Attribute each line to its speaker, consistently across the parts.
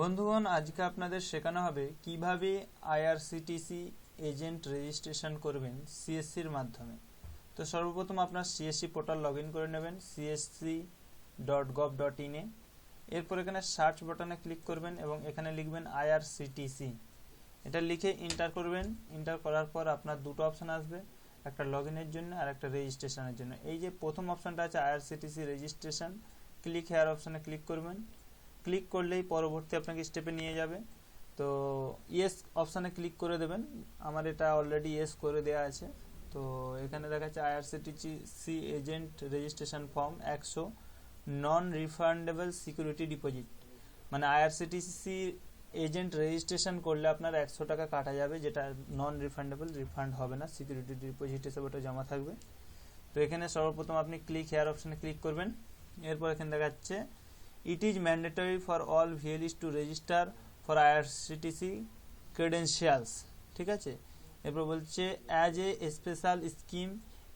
Speaker 1: বন্ধুগণ, আজকে আপনাদের শেখানো হবে কীভাবে আইআরসিটিসি এজেন্ট রেজিস্ট্রেশন করবেন সিএসসির মাধ্যমে। তো সর্বপ্রথম আপনার সিএসসি পোর্টাল লগ ইন করে নেবেন, সিএসসি ডট গভ ডট ইনে এরপর এখানে সার্চ বাটনে ক্লিক করবেন এবং এখানে লিখবেন আইআরসিটিসি। এটা লিখে ইন্টার করবেন। ইন্টার করার পর আপনার দুটো অপশান আসবে, একটা লগ ইনের জন্য আর একটা রেজিস্ট্রেশনের জন্য। এই যে প্রথম অপশানটা আছে আইআরসিটিসি রেজিস্ট্রেশন, ক্লিক হেয়ার অপশানে ক্লিক করবেন। ক্লিক করলেই পরবর্তী আপনাকে স্টেপে নিয়ে যাবে। তো ইয়েস অপশানে ক্লিক করে দেবেন। আমার এটা অলরেডি ইয়েস করে দেওয়া আছে। তো এখানে দেখাচ্ছে আইআরসিটিসি এজেন্ট রেজিস্ট্রেশন ফর্ম একশো নন রিফান্ডেবল সিকিউরিটি ডিপোজিট মানে আইআরসিটিসি এজেন্ট রেজিস্ট্রেশন করলে আপনার একশো টাকা কাটা যাবে, যেটা নন রিফান্ডেবল রিফান্ড হবে না। সিকিউরিটি ডিপোজিট হিসেবে ওটা জমা থাকবে। তো এখানে সর্বপ্রথম আপনি ক্লিক হেয়ার অপশানে ক্লিক করবেন। এরপর এখানে দেখাচ্ছে it is mandatory for all VLEs to register for IRCTC credentials. ঠিক আছে? এরপর বলছে as a special scheme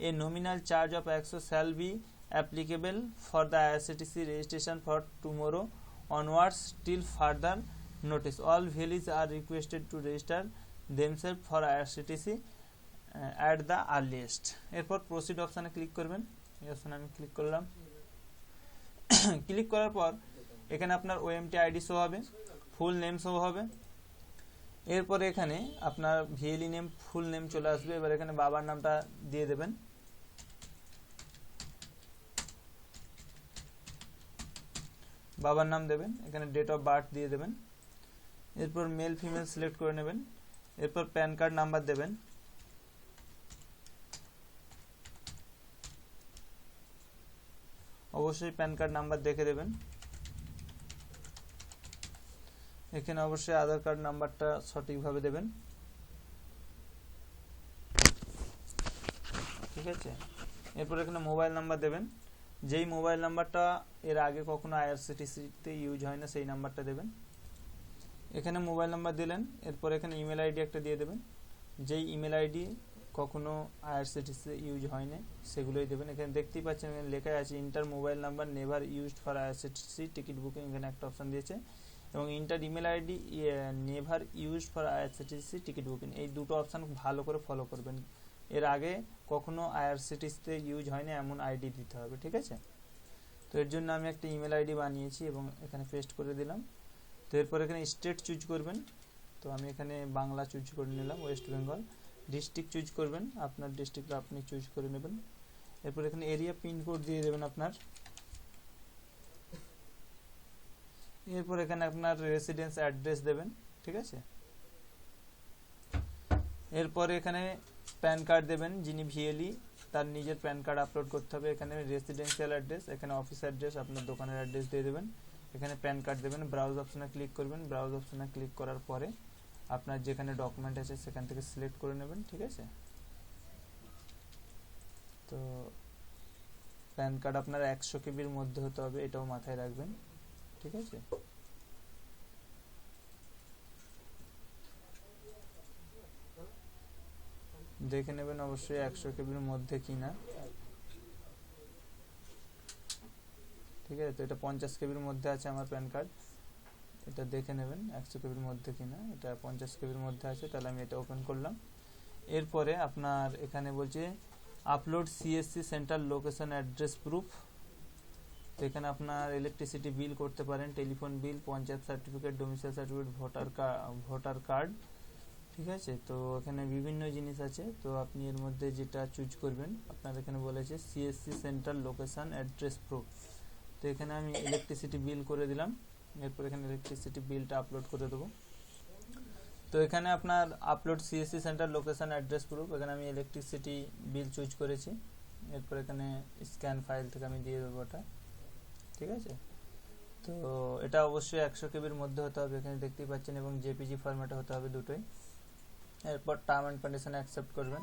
Speaker 1: a nominal charge of একশো shall be applicable for the IRCTC registration for tomorrow onwards till further notice all valleys are requested to register themselves for IRCTC at the earliest এরপর proceed অপশানে click করবেন। এই অপশানে আমি click করলাম। Click করার পর এখানে আপনার ওএমটি আইডি শো হবে ফুল নেম শো হবে। এরপরে এখানে আপনার ভিএলই নেম ফুল নেম চলে আসবে। এবার এখানে বাবার নামটা দিয়ে দেবেন। বাবার নাম দেবেন, এখানে ডেট অফ বার্থ দিয়ে দেবেন। এরপর মেল ফিমেল সিলেক্ট করে নেবেন। এরপর প্যান কার্ড নাম্বার দেবেন। অবশ্যই প্যান কার্ড নাম্বার দেখে দেবেন। এখানে অবশ্যই আধার কার্ড নাম্বারটা সঠিকভাবে দেবেন। ঠিক আছে? এরপর এখানে মোবাইল নাম্বার দেবেন। যেই মোবাইল নাম্বারটা এর আগে কখনো আইআরসিটিসিতে ইউজ হয় না, সেই নাম্বারটা দেবেন। এখানে মোবাইল নাম্বার দিলেন, এরপর এখানে ইমেল আইডি একটা দিয়ে দেবেন। যেই ইমেল আইডি কখনো আইআরসিটিসি ইউজ হয় না সেগুলোই দেবেন। এখানে দেখতেই পাচ্ছেন, এখানে লেখা আছে enter mobile number never used for IRCTC ticket booking এখানে একটা অপশন দিয়েছে। এবং enter email ID never used for IRCTC ticket booking এই দুটো অপশান ভালো করে ফলো করবেন। এর আগে কখনো আইআরসিটিসিতে ইউজ হয় হয়নি, এমন আইডি দিতে হবে, ঠিক আছে? তো এর জন্য আমি একটা ইমেল আইডি বানিয়েছি এবং এখানে পেস্ট করে দিলাম। তো এরপর এখানে স্টেট চুজ করবেন। তো আমি এখানে বাংলা চুজ করে নিলাম ওয়েস্ট বেঙ্গল ডিস্ট্রিক্ট চুজ করবেন, আপনার ডিস্ট্রিক্ট আপনি চুজ করে নেবেন। এরপর এখানে এরিয়া পিনকোড দিয়ে দেবেন আপনার। এরপর এখানে আপনার রেসিডেন্স অ্যাড্রেস দেবেন, ঠিক আছে? এরপর এখানে প্যান কার্ড দেবেন, যিনি ভিএলই তার নিজের প্যান কার্ড আপলোড করতে হবে। এখানে রেসিডেন্সিয়াল অ্যাড্রেস এখানে অফিস অ্যাড্রেস আপনার দোকানের অ্যাড্রেস দিয়ে দেবেন। এখানে প্যান কার্ড দেবেন ব্রাউজ অপশনে ক্লিক করবেন। ব্রাউজ অপশনে ক্লিক করার পরে আপনার যেখানে ডকুমেন্ট আছে সেখান থেকে সিলেক্ট করে নেবেন, ঠিক আছে? তো প্যান কার্ড আপনার একশো কেবির মধ্যে হতে হবে, এটাও মাথায় রাখবেন, ঠিক আছে? দেখে নেবেন অবশ্যই একশো কেবির মধ্যে কিনা। ঠিক আছে? তো এটা পঞ্চাশ কেবির মধ্যে আছে আমার প্যান কার্ড এটা দেখে নেবেন, একশো কেবির মধ্যে কিনা, এটা পঞ্চাশ কেবির মধ্যে আছে, তাহলে আমি এটা ওপেন করলাম। এরপরে আপনার এখানে বলছে upload CSC centre location address proof তো এখানে আপনার ইলেকট্রিসিটি বিল করতে পারেন telephone bill panchayat certificate domicile certificate voter voter card ঠিক আছে? তো এখানে বিভিন্ন জিনিস আছে, তো আপনি এর মধ্যে যেটা চুজ করবেন, আপনার এখানে বলেছে CSC centre location address proof তো এখানে আমি ইলেকট্রিসিটি বিল করে দিলাম। এরপর এখানে ইলেকট্রিসিটি বিলটা আপলোড করে দেবো। তো এখানে আপনার upload CSC centre location address proof এখানে আমি ইলেকট্রিসিটি বিল চুজ করেছি। এরপর এখানে স্ক্যান ফাইল থেকে আমি দিয়ে দেবো ওটা। ঠিক আছে? তো এটা অবশ্যই একশো কেবির মধ্যে হতে হবে, এখানে দেখতেই পাচ্ছেন, এবং জেপিজি ফরম্যাটে হতে হবে দুটোই। এরপর টার্ম অ্যান্ড কন্ডিশন অ্যাকসেপ্ট করবেন।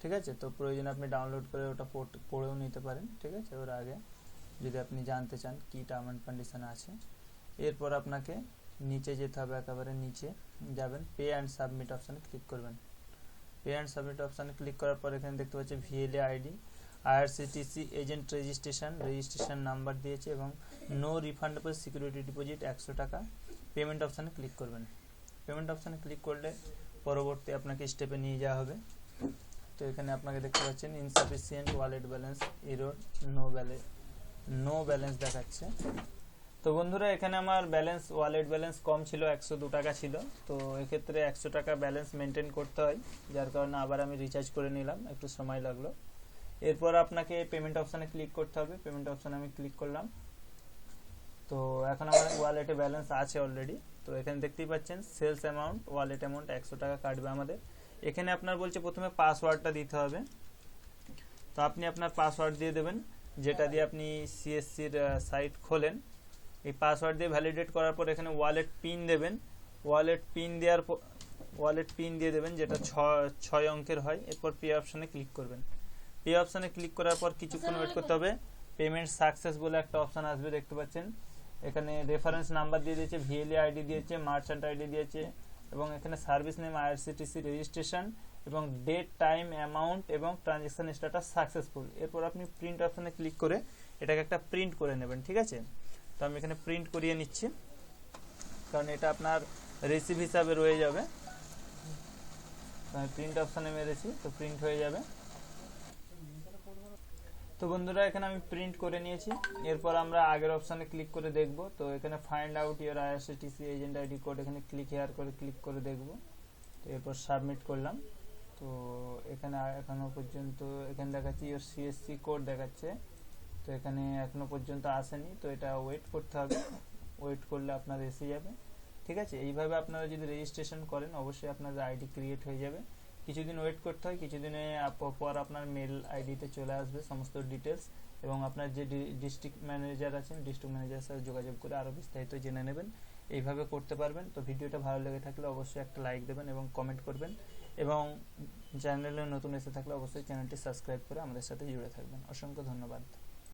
Speaker 1: ঠিক আছে? তো প্রয়োজনে আপনি ডাউনলোড করে ওটা পড়েও নিতে পারেন। ঠিক আছে? ওর আগে যদি আপনি জানতে চান কি টার্ম অ্যান্ড কন্ডিশন আছে। এরপর আপনাকে নিচে যেতে হবে একেবারে নিচে, যাবেন পে অ্যান্ড সাবমিট অপশানে ক্লিক করবেন। পে অ্যান্ড সাবমিট অপশানে ক্লিক করার পর এখানে দেখতে পাচ্ছি VLE ID IRCTC agent registration registration number দিয়েছে এবং নো রিফান্ডেবল সিকিউরিটি ডিপোজিট একশো টাকা। পেমেন্ট অপশানে ক্লিক করবেন। পেমেন্ট অপশানে ক্লিক করলে পরবর্তী আপনাকে স্টেপে নিয়ে যাওয়া হবে। তো এখানে আপনাকে দেখতে পাচ্ছেন insufficient wallet balance error no balance no balance দেখাচ্ছে। তো বন্ধুরা, এখানে আমার ব্যালেন্স ওয়ালেট ব্যালেন্স কম ছিল, একশো দু টাকা ছিল। তো এক্ষেত্রে একশো টাকা ব্যালেন্স মেনটেন করতে হয়, যার কারণে আবার আমি রিচার্জ করে নিলাম, একটু সময় লাগল। এরপর আপনাকে পেমেন্ট অপশানে ক্লিক করতে হবে। পেমেন্ট অপশানে আমি ক্লিক করলাম। তো এখন আমার ওয়ালেটে ব্যালেন্স আছে অলরেডি তো এখানে দেখতেই পাচ্ছেন সেলস অ্যামাউন্ট ওয়ালেট অ্যামাউন্ট একশো টাকা কাটবে আমাদের। এখানে আপনার বলছে প্রথমে পাসওয়ার্ডটা দিতে হবে। তো আপনি আপনার পাসওয়ার্ড দিয়ে দেবেন, যেটা দিয়ে আপনি সিএসসির সাইট খোলেন। এই পাসওয়ার্ড দিয়ে ভ্যালিডেট করার পর এখানে ওয়ালেট পিন দেবেন। ওয়ালেট পিন দেওয়ার ওয়ালেট পিন দিয়ে দেবেন, যেটা ছয় অঙ্কের হয়। এরপর পে অপশানে ক্লিক করবেন। পে অপশানে ক্লিক করার পর কিছুক্ষণ ওয়েট করতে হবে। পেমেন্ট সাকসেস বলে একটা অপশান আসবে, দেখতে পাচ্ছেন। এখানে রেফারেন্স নাম্বার দিয়ে দিয়েছে ভিএলএ আইডি দিয়েছে মার্চেন্ট আইডি দিয়েছে, এবং এখানে সার্ভিস নেম আইআরসিটিসি রেজিস্ট্রেশন এবং ডেট টাইম অ্যামাউন্ট এবং ট্রানজেকশন স্ট্যাটাস সাকসেসফুল এরপর আপনি প্রিন্ট অপশানে ক্লিক করে এটাকে একটা প্রিন্ট করে নেবেন, ঠিক আছে? তো আমি এখানে প্রিন্ট করিয়ে নিচ্ছি। কারণ এটা আপনার রিসিভ হিসাবে রয়ে যাবে। আমি প্রিন্ট অপশানে মেরেছি, তো প্রিন্ট হয়ে যাবে। তো বন্ধুরা, এখানে আমি প্রিন্ট করে নিয়েছি। এরপর আমরা আগের অপশানে ক্লিক করে দেখব। তো এখানে find out your IRCTC agent ID code এখানে ক্লিক হেয়ার করে ক্লিক করে দেখব। তো এরপর সাবমিট করলাম। তো এখানে এখনও পর্যন্ত এখানে দেখাচ্ছে ইয়োর সিএসসি কোড দেখাচ্ছে। তো এখানে এখনও পর্যন্ত আসেনি, তো এটা ওয়েট করতে হবে। ওয়েট করলে আপনার এসে যাবে। ঠিক আছে? এইভাবে আপনারা যদি রেজিস্ট্রেশন করেন, অবশ্যই আপনাদের আইডি ক্রিয়েট হয়ে যাবে। কিছুদিন ওয়েট করতে হয়, কিছুদিনে পর আপনার মেল আইডিতে চলে আসবে সমস্ত ডিটেলস এবং আপনার যে ডিস্ট্রিক্ট ম্যানেজার আছেন ডিস্ট্রিক্ট ম্যানেজারের সাথে যোগাযোগ করে আরও বিস্তারিত জেনে নেবেন। এইভাবে করতে পারবেন। তো ভিডিওটা ভালো লেগে থাকলে অবশ্যই একটা লাইক দেবেন এবং কমেন্ট করবেন এবং চ্যানেলে নতুন এসে থাকলে অবশ্যই চ্যানেলটি সাবস্ক্রাইব করে আমাদের সাথে জুড়ে থাকবেন। অসংখ্য ধন্যবাদ।